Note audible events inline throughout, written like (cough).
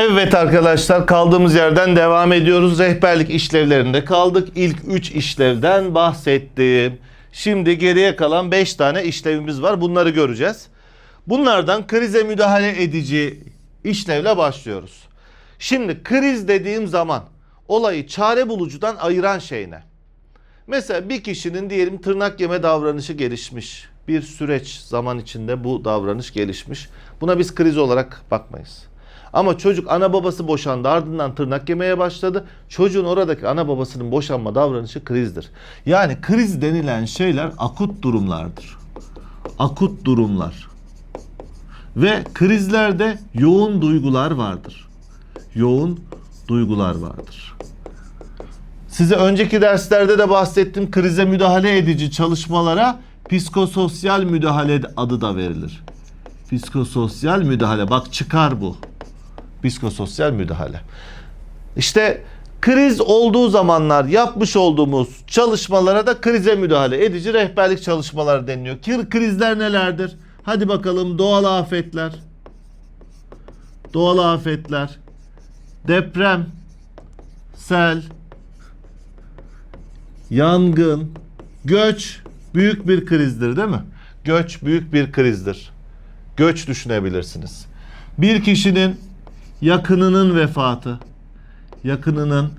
Evet arkadaşlar kaldığımız yerden devam ediyoruz. Rehberlik işlevlerinde kaldık. İlk 3 işlevden bahsettim. Şimdi geriye kalan 5 tane işlevimiz var. Bunları göreceğiz. Bunlardan krize müdahale edici işlevle başlıyoruz. Şimdi kriz dediğim zaman olayı çare bulucudan ayıran şey ne? Mesela bir kişinin diyelim tırnak yeme davranışı gelişmiş. Bir süreç zaman içinde bu davranış gelişmiş. Buna biz kriz olarak bakmayız. Ama çocuk ana babası boşandı ardından tırnak yemeye başladı. Çocuğun oradaki ana babasının boşanma davranışı krizdir. Yani kriz denilen şeyler akut durumlardır. Akut durumlar. Ve krizlerde yoğun duygular vardır. Yoğun duygular vardır. Size önceki derslerde de bahsettim krize müdahale edici çalışmalara psikososyal müdahale adı da verilir. Psikososyal müdahale bak çıkar bu. Psikososyal müdahale. İşte kriz olduğu zamanlar yapmış olduğumuz çalışmalara da krize müdahale edici rehberlik çalışmaları deniliyor. Krizler nelerdir? Hadi bakalım doğal afetler. Doğal afetler. Deprem, sel, yangın, göç büyük bir krizdir değil mi? Göç büyük bir krizdir. Göç düşünebilirsiniz. Bir kişinin yakınının vefatı, yakınının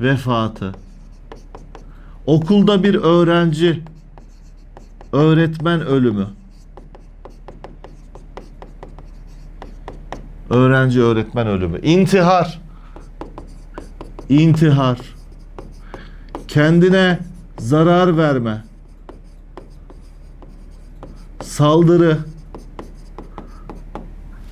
vefatı. Okulda bir öğrenci, öğretmen ölümü. Öğrenci öğretmen ölümü. İntihar. İntihar kendine zarar verme, saldırı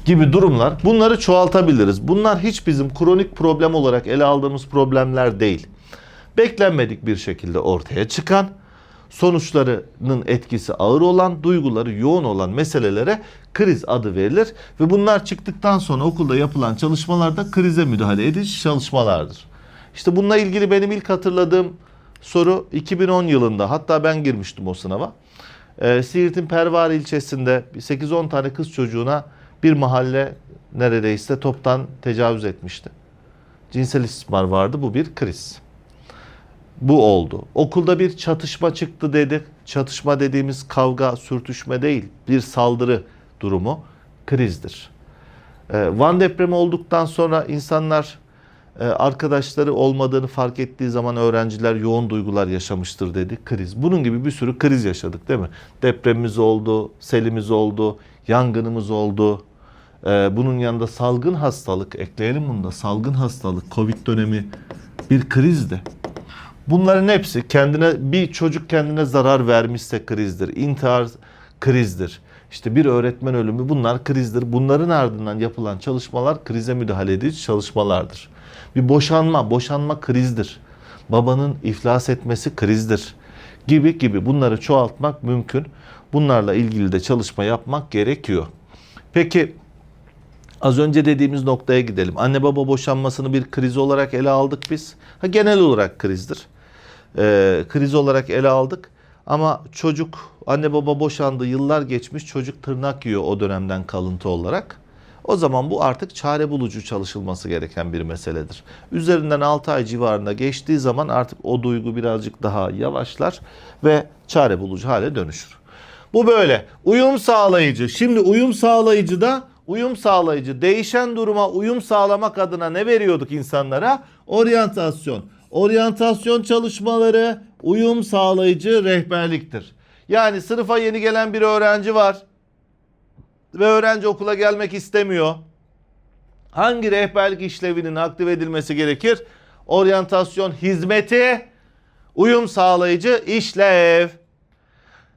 gibi durumlar bunları çoğaltabiliriz. Bunlar hiç bizim kronik problem olarak ele aldığımız problemler değil. Beklenmedik bir şekilde ortaya çıkan, sonuçlarının etkisi ağır olan, duyguları yoğun olan meselelere kriz adı verilir ve bunlar çıktıktan sonra okulda yapılan çalışmalarda krize müdahale edici çalışmalardır. İşte bununla ilgili benim ilk hatırladığım soru 2010 yılında hatta ben girmiştim o sınava. Ee, Siirt'in Pervar ilçesinde 8-10 tane kız çocuğuna bir mahalle neredeyse toptan tecavüz etmişti. Cinsel istismar vardı bu bir kriz. Bu oldu. Okulda bir çatışma çıktı dedik. Çatışma dediğimiz kavga, sürtüşme değil, bir saldırı durumu krizdir. Ee, Van depremi olduktan sonra insanlar e, arkadaşları olmadığını fark ettiği zaman öğrenciler yoğun duygular yaşamıştır dedi. Kriz. Bunun gibi bir sürü kriz yaşadık değil mi? Depremimiz oldu, selimiz oldu, yangınımız oldu. Ee, bunun yanında salgın hastalık, ekleyelim bunu da salgın hastalık, Covid dönemi bir krizdi. Bunların hepsi kendine bir çocuk kendine zarar vermişse krizdir. İntihar krizdir. İşte bir öğretmen ölümü bunlar krizdir. Bunların ardından yapılan çalışmalar krize müdahale edici çalışmalardır. Bir boşanma, boşanma krizdir. Babanın iflas etmesi krizdir. Gibi gibi bunları çoğaltmak mümkün. Bunlarla ilgili de çalışma yapmak gerekiyor. Peki az önce dediğimiz noktaya gidelim. Anne baba boşanmasını bir kriz olarak ele aldık biz. Ha, genel olarak krizdir. Ee, kriz olarak ele aldık. Ama çocuk anne baba boşandı yıllar geçmiş çocuk tırnak yiyor o dönemden kalıntı olarak. O zaman bu artık çare bulucu çalışılması gereken bir meseledir. Üzerinden 6 ay civarında geçtiği zaman artık o duygu birazcık daha yavaşlar ve çare bulucu hale dönüşür. Bu böyle. Uyum sağlayıcı. Şimdi uyum sağlayıcı da uyum sağlayıcı değişen duruma uyum sağlamak adına ne veriyorduk insanlara? Oryantasyon. Oryantasyon çalışmaları uyum sağlayıcı rehberliktir. Yani sınıfa yeni gelen bir öğrenci var ve öğrenci okula gelmek istemiyor. Hangi rehberlik işlevinin aktive edilmesi gerekir? Oryantasyon hizmeti, uyum sağlayıcı işlev.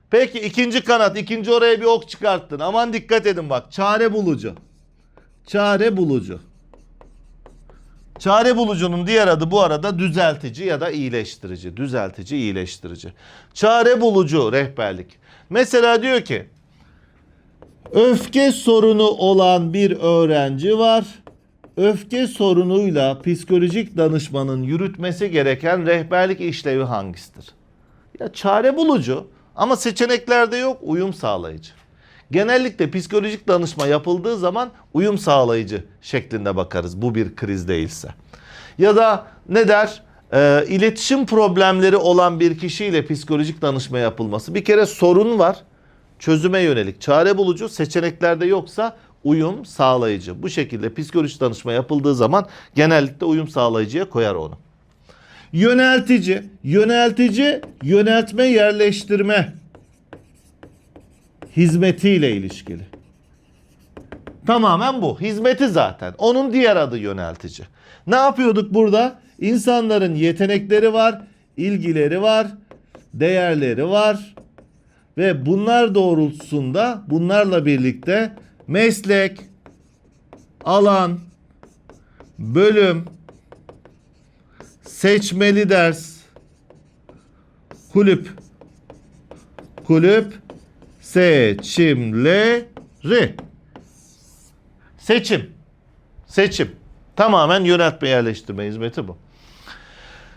Peki ikinci kanat, ikinci oraya bir ok çıkarttın. Aman dikkat edin bak. Çare bulucu. Çare bulucu. Çare bulucunun diğer adı bu arada düzeltici ya da iyileştirici. Düzeltici, iyileştirici. Çare bulucu rehberlik. Mesela diyor ki öfke sorunu olan bir öğrenci var. Öfke sorunuyla psikolojik danışmanın yürütmesi gereken rehberlik işlevi hangisidir? Ya çare bulucu ama seçeneklerde yok uyum sağlayıcı. Genellikle psikolojik danışma yapıldığı zaman uyum sağlayıcı şeklinde bakarız bu bir kriz değilse. Ya da ne der? Ee, iletişim problemleri olan bir kişiyle psikolojik danışma yapılması. Bir kere sorun var. Çözüme yönelik çare bulucu seçeneklerde yoksa uyum sağlayıcı. Bu şekilde psikolojik danışma yapıldığı zaman genellikle uyum sağlayıcıya koyar onu. Yöneltici, yöneltici, yöneltme, yerleştirme hizmetiyle ilişkili. Tamamen bu. Hizmeti zaten. Onun diğer adı yöneltici. Ne yapıyorduk burada? İnsanların yetenekleri var, ilgileri var, değerleri var ve bunlar doğrultusunda bunlarla birlikte meslek, alan, bölüm, seçmeli ders, kulüp, kulüp seçimleri. Seçim. Seçim. Tamamen yöneltme yerleştirme hizmeti bu.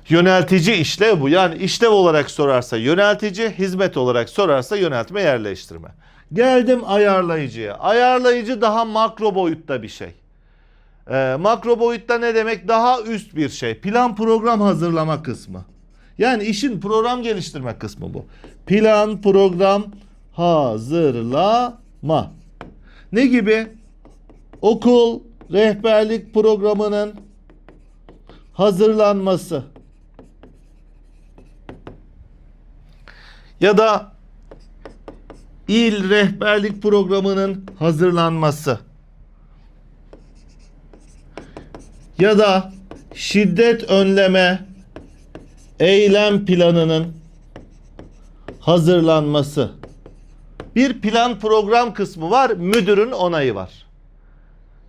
Yöneltici işlev bu. Yani işlev olarak sorarsa yöneltici, hizmet olarak sorarsa yöneltme yerleştirme. Geldim ayarlayıcıya. Ayarlayıcı daha makro boyutta bir şey. Ee, makro boyutta ne demek? Daha üst bir şey. Plan program hazırlama kısmı. Yani işin program geliştirme kısmı bu. Plan program hazırlama. Ne gibi? Okul rehberlik programının hazırlanması. Ya da il rehberlik programının hazırlanması. Ya da şiddet önleme eylem planının hazırlanması. Bir plan program kısmı var, müdürün onayı var.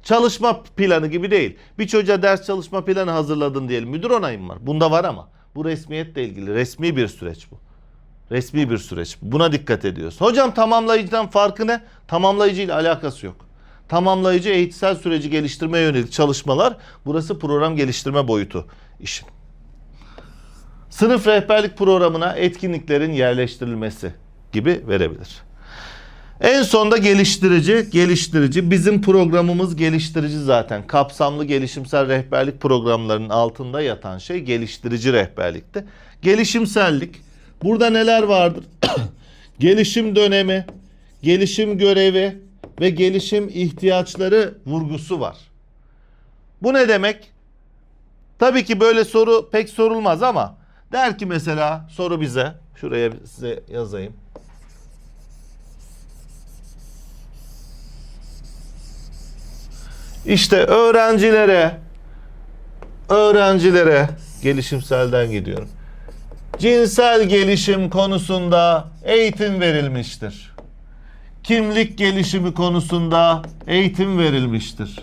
Çalışma planı gibi değil. Bir çocuğa ders çalışma planı hazırladın diyelim. Müdür onayım var. Bunda var ama. Bu resmiyetle ilgili. Resmi bir süreç bu. Resmi bir süreç. Buna dikkat ediyoruz. Hocam tamamlayıcıdan farkı ne? Tamamlayıcı ile alakası yok. Tamamlayıcı eğitsel süreci geliştirmeye yönelik çalışmalar. Burası program geliştirme boyutu işin. Sınıf rehberlik programına etkinliklerin yerleştirilmesi gibi verebilir. En sonda geliştirici, geliştirici. Bizim programımız geliştirici zaten. Kapsamlı gelişimsel rehberlik programlarının altında yatan şey geliştirici rehberlikte. Gelişimsellik. Burada neler vardır? (clears throat) gelişim dönemi, gelişim görevi ve gelişim ihtiyaçları vurgusu var. Bu ne demek? Tabii ki böyle soru pek sorulmaz ama der ki mesela soru bize, şuraya size yazayım. İşte öğrencilere öğrencilere gelişimselden gidiyorum. Cinsel gelişim konusunda eğitim verilmiştir. Kimlik gelişimi konusunda eğitim verilmiştir.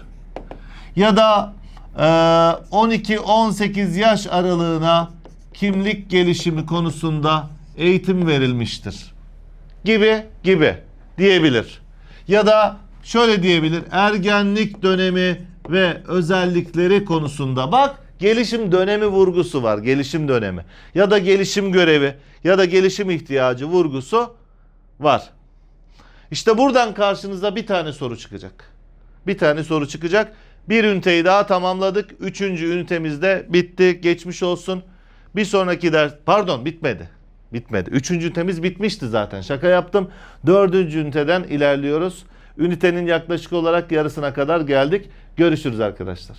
Ya da e, 12-18 yaş aralığına kimlik gelişimi konusunda eğitim verilmiştir. Gibi gibi diyebilir. Ya da şöyle diyebilir. Ergenlik dönemi ve özellikleri konusunda bak gelişim dönemi vurgusu var. Gelişim dönemi. Ya da gelişim görevi ya da gelişim ihtiyacı vurgusu var. İşte buradan karşınıza bir tane soru çıkacak. Bir tane soru çıkacak. Bir üniteyi daha tamamladık. Üçüncü ünitemizde bitti. Geçmiş olsun. Bir sonraki ders pardon bitmedi. Bitmedi. Üçüncü ünitemiz bitmişti zaten. Şaka yaptım. Dördüncü üniteden ilerliyoruz. Ünitenin yaklaşık olarak yarısına kadar geldik. Görüşürüz arkadaşlar.